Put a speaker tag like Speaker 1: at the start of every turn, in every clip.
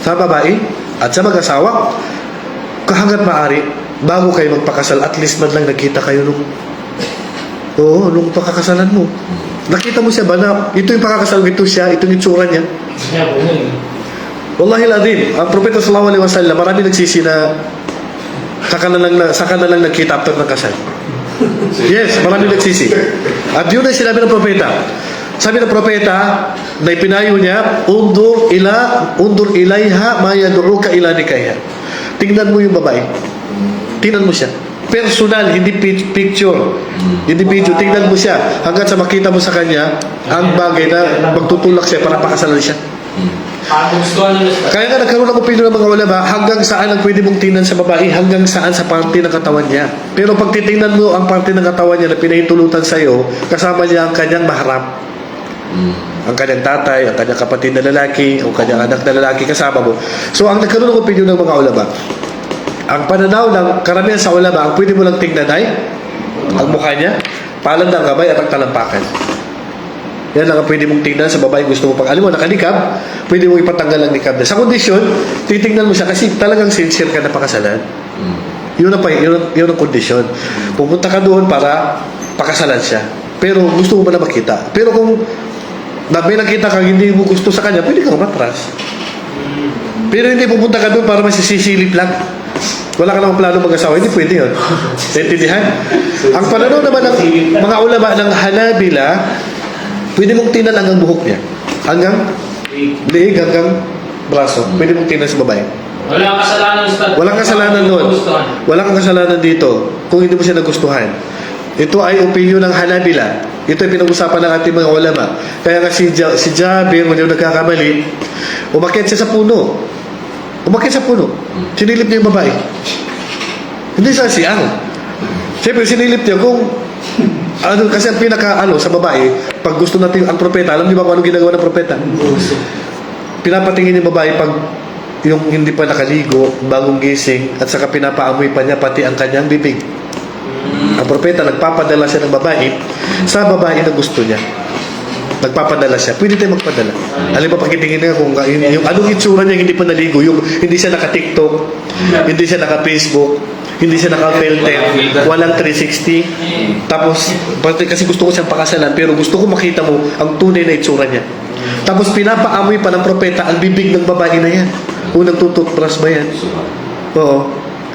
Speaker 1: sa babae at sa mag-asawa, kahangat maaari, bago kayo magpakasal, at least man lang nakita kayo nung, oo, nung pakakasalan mo. Nakita mo siya ba na ito yung pakakasal, ito siya, ito yung itsura niya.
Speaker 2: Siya po yun.
Speaker 1: Wallahi al-adhim, ang Propeta sallallahu alaihi wasallam, marami nagsisi na saka na lang, na, saka na lang nagkita after ng kasal. Yes, marami nagsisi. At yun ay sinabi ng Propeta. Sabi ng Propeta, na ipinayo niya, undur ila, undur ilayha ma yad'uka ila nikayha. Tingnan mo yung babae. Tingnan mo siya. Personal, hindi pi- picture. Hindi video. Tingnan mo siya. Hanggang sa makita mo sa kanya, ang bagay na magtutulak siya para pakasalan siya. Kaya nga nagkaroon ng opinion ng mga ulama hanggang saan ang pwede mong tingnan sa babae, hanggang saan sa parte ng katawan niya. Pero pag titingnan mo ang parte ng katawan niya na pinahintulutan sa iyo, kasama niya ang kanyang maharap. Ang kanyang tatay, ang kanyang kapatid na lalaki, o kanyang anak na lalaki kasama mo. So ang nagkaroon ng opinion ng mga ulama, ang pananaw ng karamihan sa ulama, ang pwede mo lang tingnan ay ang mukha niya, palad ng kamay at ang talampakan. Yan lang ang pwede mong tingnan sa babae gusto mo pag alam mo nakanikab, pwede mo ipatanggal ang nikab na. Sa kondisyon, titingnan mo siya kasi talagang sincere ka na pakasalan. Yun ang, yun, ang- yun ang kondisyon. Pupunta ka doon para pakasalan siya. Pero gusto mo ba na makita? Pero kung na may nakita kang hindi mo gusto sa kanya, pwede kang matras. Pero hindi pupunta ka doon para masisisilip lang. Wala ka namang plano mag-asawa, hindi pwede yun. Naintindihan? Ang pananaw naman ng mga ulama ng Hanabila, pwede mong tinan hanggang buhok niya. Hanggang liig, hanggang braso. Pwede mong tinan sa babae.
Speaker 2: Wala kang kasalanan, Ustad.
Speaker 1: Walang kasalanan doon. Walang kasalanan dito kung hindi mo siya nagustuhan. Ito ay opinion ng Hanabila. Ito ay pinag-usapan ng ating mga ulama. Kaya nga si, ja, si Jabir, hindi ako nagkakamali, umakyat siya sa puno. Umakyat sa puno. Sinilip niya yung babae. Hindi siya siyang. Siyempre, sinilip niya kung ano, kasi ang pinaka ano sa babae, pag gusto natin ang propeta, alam niyo ba kung anong ginagawa ng propeta? Pinapatingin yung babae pag yung hindi pa nakaligo, bagong gising, at saka pinapaamoy pa niya pati ang kanyang bibig. Ang propeta, nagpapadala siya ng babae sa babae na gusto niya. Nagpapadala siya. Pwede tayo magpadala. Alam mo, pakitingin nga kung yung, yung anong itsura niya hindi pa naligo, yung hindi siya naka-TikTok, hindi siya naka-Facebook, hindi siya naka-filter, walang 360. Tapos, kasi gusto ko siyang pakasalan, pero gusto ko makita mo ang tunay na itsura niya. Tapos pinapaamoy pa ng propeta ang bibig ng babae na yan. Kung nagtututbrush ba yan. Oo.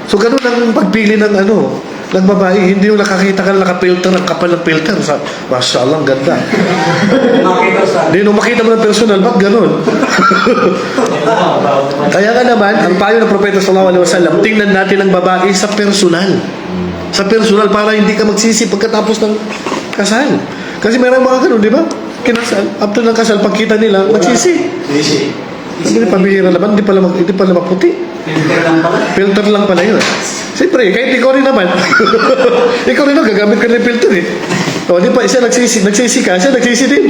Speaker 1: So, ganun ang pagpili ng ano, ng babae. Hindi yung nakakita ka na nakapilter, ang kapal ng filter. Sa, Masya Allah, ang ganda. Hindi, nung makita mo ng personal, ba't ganun? Kaya nga naman, ang payo ng Propeta Sallallahu Alaihi Wasallam, tingnan natin ang babae sa personal. Sa personal, para hindi ka magsisi pagkatapos ng kasal. Kasi meron mga ganun, di ba? Kinasal. After ng kasal, pagkita nila, magsisi.
Speaker 3: Easy.
Speaker 1: Hindi pambihira naman, hindi pala, mag- hindi pala maputi.
Speaker 3: Filter lang pala.
Speaker 1: Filter lang pala yun. Siyempre, kahit ikaw rin naman. ikaw rin naman, gagamit ka ng filter eh. O, di pa, isa nagsisi, nagsisi ka, siya nagsisi din.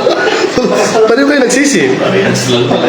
Speaker 1: Paano kayo nagsisi?
Speaker 4: Parehas lang pala.